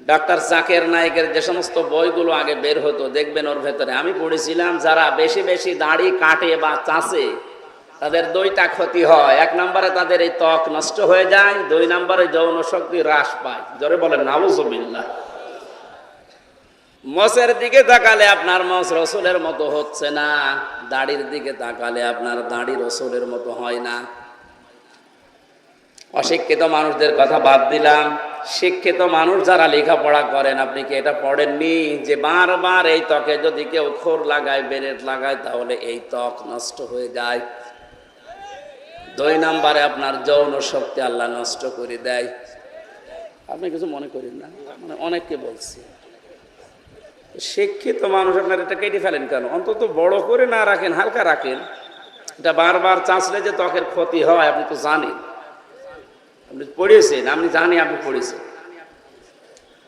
Doctor Zaker নায়কের যে সমস্ত বইগুলো আগে বের হতো, দেখবেন ওর ভেতরে। আমি পড়েছিলাম, যারা বেশি বেশি দাড়ি কাটে বা চাষে তাদের দুইটা ক্ষতি হয়। এক নম্বরে তাদের এই ত্বক নষ্ট হয়ে যায়, দুই নম্বরে যৌন শক্তি হ্রাস পায়। জোরে বলেন, নাউজুবিল্লাহ। মসের দিকে তাকালে আপনার মস রসুলের মতো হচ্ছে না, দাড়ির দিকে তাকালে আপনার দাড়ি রসুলের মতো হয় না। অশিক্ষিত মানুষদের কথা বাদ দিলাম। শিক্ষিত মানুষ যারা লেখাপড়া করেন, আপনি কি এটা পড়েননি? যে বারবার এই ত্বকে যদি কেউ খোর লাগায়, বেরেট লাগায়, তাহলে এই ত্বক নষ্ট হয়ে যায়। দুই নাম্বারে আপনার যৌন শক্তি আল্লাহ নষ্ট করে দেয়। আপনি কিছু মনে করেন না মানে অনেককে বলছি। শিক্ষিত মানুষ আপনার এটা কেটে ফেলেন কেন? অন্তত বড় করে না রাখেন, হালকা রাখেন। এটা বারবার চাঁচলে যে ত্বকের ক্ষতি হয়, আপনি তো জানেন। আপনি পড়েছেন আমি জানি আপনি পড়েছেন।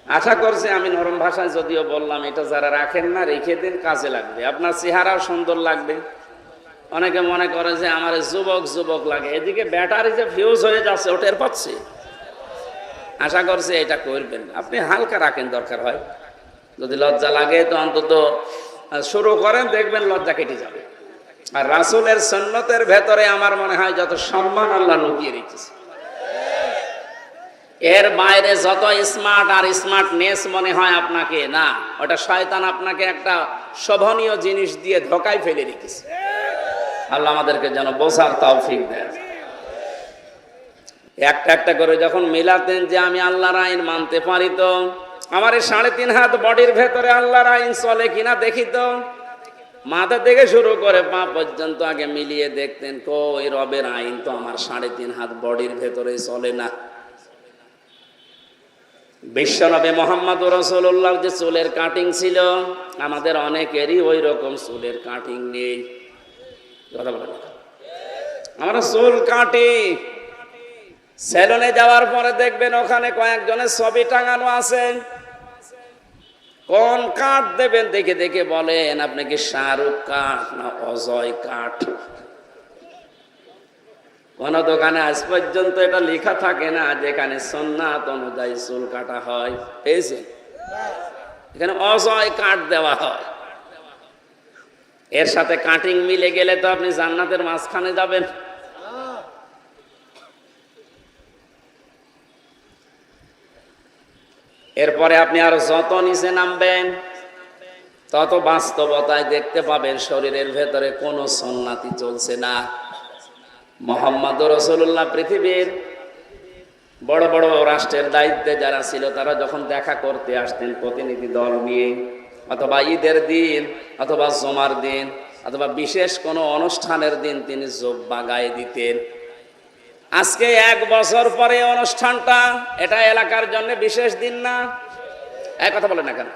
আশা করছি আমি নরম ভাষায় যদিও বললাম, এটা যারা রাখেন না, রেখে দিন, কাজে লাগবে। আপনার চেহারাও সুন্দর লাগবে। অনেকে মনে করে যে আমার যুবক যুবক লাগে। এদিকে ব্যাটারি যে ফিউজ হয়ে যাচ্ছে, ওটা পাচ্ছে। আশা করছি এটা করবেন। আপনি হালকা রাখেন, দরকার হয়। যদি লজ্জা লাগে, তো অন্তত শুরু করেন, দেখবেন লজ্জা কেটে যাবে। আর রাসুলের সন্ন্যতের ভেতরে আমার মনে হয় যত সম্মান আল্লাহ লুকিয়ে রেখেছে। এর বাইরে যত স্মার্ট আর স্মার্টনেস মনে হয় আপনাকে, না, ওটা শয়তান আপনাকে একটা শোভনীয় জিনিস দিয়ে ধোকায় ফেলে রেখেছে আল্লাহ আমাদেরকে যেন বোঝার তৌফিক দেয় একটা একটা করে যখন মিলাতেন যে আমি আল্লাহর আইন মানতে পারি তো, আমার এই সাড়ে তিন হাত বডির ভেতরে আল্লাহর আইন চলে কিনা দেখি তো। মাথা থেকে শুরু করে পা পর্যন্ত আগে মিলিয়ে দেখতেন, কই রবের আইন তো আমার সাড়ে তিন হাত বডির ভেতরে চলে না। বিশ্বনবী মোহাম্মদ রসুল্লাহর যে চুলের কাটিং ছিল, আমাদের অনেকেরই ওই রকম চুলের কাটিং নেই। আমরা চুল কাটি। সেলুনে যাওয়ার পরে দেখবেন ওখানে কয়েকজনের ছবি টাঙানো আছে। কোন কাঠ দেবেন দেখে দেখে বলেন, আপনি কি শাহরুখ কাঠ না অজয় কাঠ? কোন দোকানে আজ পর্যন্ত এটা লেখা থাকে না, যেখানে সন্ন্যাত অনুযায়ী চুল কাটা হয়। পেয়েছেন এখানে অজয় কাঠ দেওয়া হয়। এর সাথে কাটিং মিলে গেলে তো আপনি জান্নাতের মাঝখানে যাবেন। এরপরে আপনি আরও যত নিচে নামবেন, তত বাস্তবতায় দেখতে পাবেন শরীরের ভেতরে কোনো সন্ন্যাতি চলছে না। মোহাম্মদ রসুল্লাহ পৃথিবীর বড় বড় রাষ্ট্রের দায়িত্বে যারা ছিল, তারা যখন দেখা করতে আসতেন প্রতিনিধি দল নিয়ে, অথবা ঈদের দিন, অথবা জমার দিন, অথবা বিশেষ কোনো অনুষ্ঠানের দিন তিনি জোব্বা গায়ে দিতেন। আজকে এক বছর পরে অনুষ্ঠানটা, এটা এলাকার জন্য বিশেষ দিন না? এক কথা বলেন না কেন?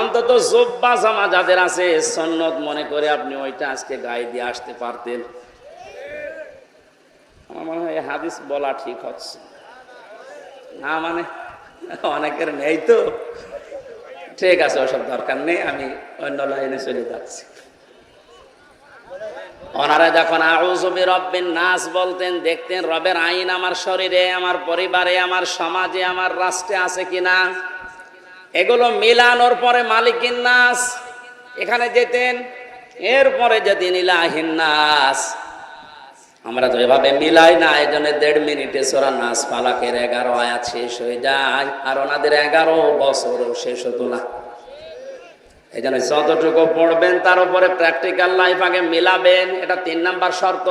অন্তত জোব্বা জামা যাদের আছে, সন্ন্যত মনে করে আপনি ওইটা আজকে গায়ে দিয়ে আসতে পারতেন। আমার মনে হয় হাদিস বলা ঠিক হচ্ছে। না মানে অনেকের নেই তো। ঠিক আছে, ওসব দরকার নেই, আমি অন্য লাইনে চলে যাচ্ছি। ওনারা যখন আউজবি রব্বিন নাস বলতেন, দেখতেন রবের আইন আমার শরীরে, আমার পরিবারে, আমার সমাজে, আমার রাষ্ট্রে আছে কিনা। এগুলো মিলানোর পরে মালিকিন নাস, এখানে যেতেন। এরপরে যেতেন ইলাহিন নাস। আমরা তো এভাবে মিলাই না এই জন্য দেড় মিনিটে সোরা নাচ পালাকের এগারো আয়াত শেষ হয়ে যায়, আর ওনাদের এগারো বছর শেষ হতো না। এই জন্য যতটুকু পড়বেন তার উপরে প্র্যাকটিক্যাল লাইফ আগে মিলাবেন, এটা তিন নাম্বার শর্ত।